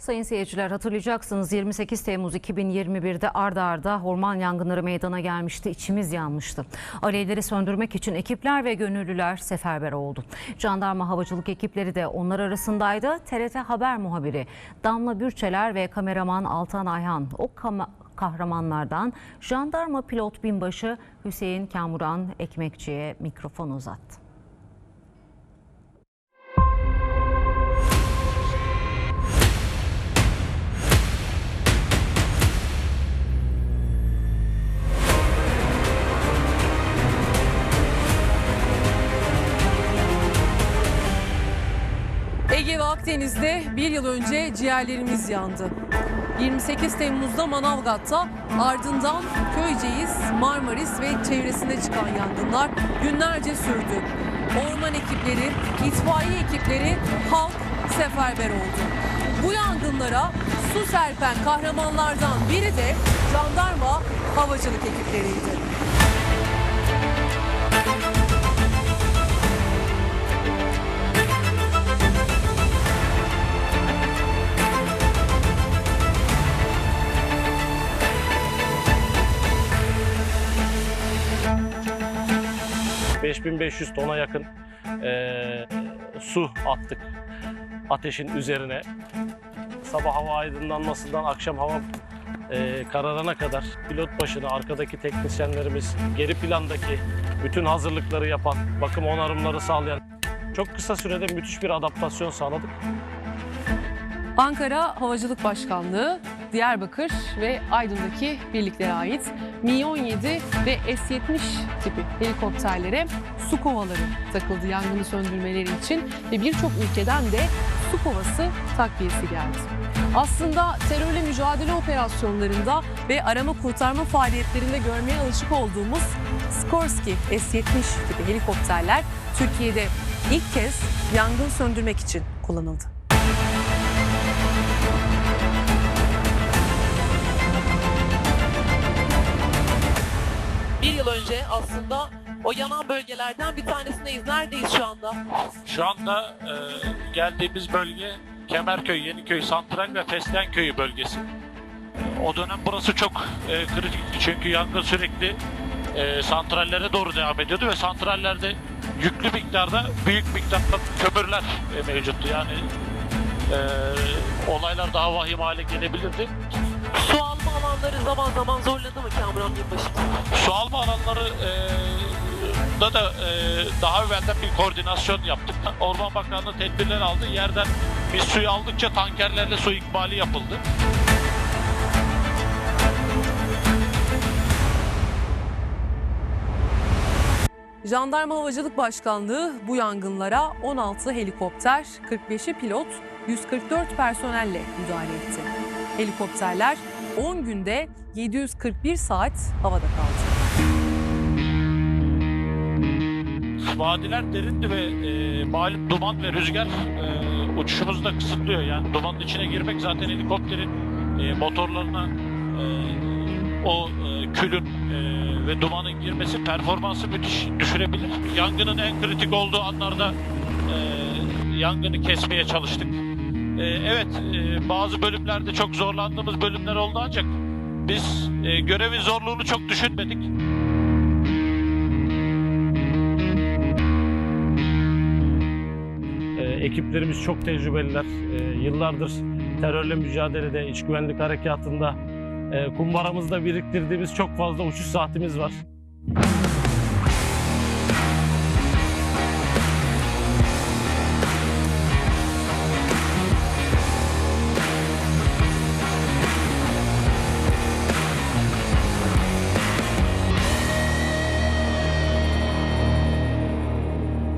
Sayın seyirciler hatırlayacaksınız 28 Temmuz 2021'de arda arda orman yangınları meydana gelmişti. İçimiz yanmıştı. Alevleri söndürmek için ekipler ve gönüllüler seferber oldu. Jandarma havacılık ekipleri de onlar arasındaydı. TRT Haber muhabiri Damla Bürçeler ve kameraman Altan Ayhan o kahramanlardan jandarma pilot binbaşı Hüseyin Kamuran Ekmekçi'ye mikrofon uzattı. Ve Akdeniz'de bir yıl önce ciğerlerimiz yandı. 28 Temmuz'da Manavgat'ta ardından Köyceğiz, Marmaris ve çevresinde çıkan yangınlar günlerce sürdü. Orman ekipleri, itfaiye ekipleri, halk seferber oldu. Bu yangınlara su serpen kahramanlardan biri de jandarma havacılık ekipleriydi. 5500 tona yakın eee, su attık ateşin üzerine. Sabah hava aydınlanmasından akşam hava eee, kararana kadar pilot başına arkadaki teknisyenlerimiz, geri plandaki bütün hazırlıkları yapan, bakım onarımları sağlayan çok kısa sürede müthiş bir adaptasyon sağladık. Ankara Havacılık Başkanlığı, Diyarbakır ve Aydın'daki birliklere ait Mi-17 ve S-70 tipi helikopterlere su kovaları takıldı yangını söndürmeleri için ve birçok ülkeden de su kovası takviyesi geldi. Aslında terörle mücadele operasyonlarında ve arama kurtarma faaliyetlerinde görmeye alışık olduğumuz Skorsky S-70 tipi helikopterler Türkiye'de ilk kez yangın söndürmek için kullanıldı. Yıl önce aslında o yanan bölgelerden bir tanesindeyiz. Neredeyiz şu anda? Şu anda e, geldiğimiz bölge Kemerköy, Yeniköy, Santral ve Fesleğen Köyü bölgesi. O dönem burası çok e, kritikti çünkü yangın sürekli e, santrallere doğru devam ediyordu ve santrallerde yüklü miktarda, büyük miktarda kömürler e, mevcuttu. Yani e, olaylar daha vahim hale gelebilirdi. Alanları zaman zaman zorladı mı Kamuran Binbaşı? Su alma alanları e, da da e, daha evvelden bir koordinasyon yaptık. Orman Bakanlığı tedbirler aldı. Yerden biz suyu aldıkça tankerlerle su ikmali yapıldı. Jandarma Havacılık Başkanlığı bu yangınlara 16 helikopter, 45'i pilot, 144 personelle müdahale etti. Helikopterler 10 günde 741 saat havada kaldı. Vadiler derindi ve e, malum duman ve rüzgar e, uçuşumuzu da kısıtlıyor. Yani dumanın içine girmek zaten helikopterin e, motorlarına e, o e, külün e, ve dumanın girmesi performansı müthiş düşürebilir. Yangının en kritik olduğu anlarda e, yangını kesmeye çalıştık. E, evet e, bazı bölümlerde çok zorlandığımız bölümler oldu ancak biz e, görevin zorluğunu çok düşünmedik. Ee, ekiplerimiz çok tecrübeliler. Ee, yıllardır terörle mücadelede, iç güvenlik harekatında e, kumbaramızda biriktirdiğimiz çok fazla uçuş saatimiz var.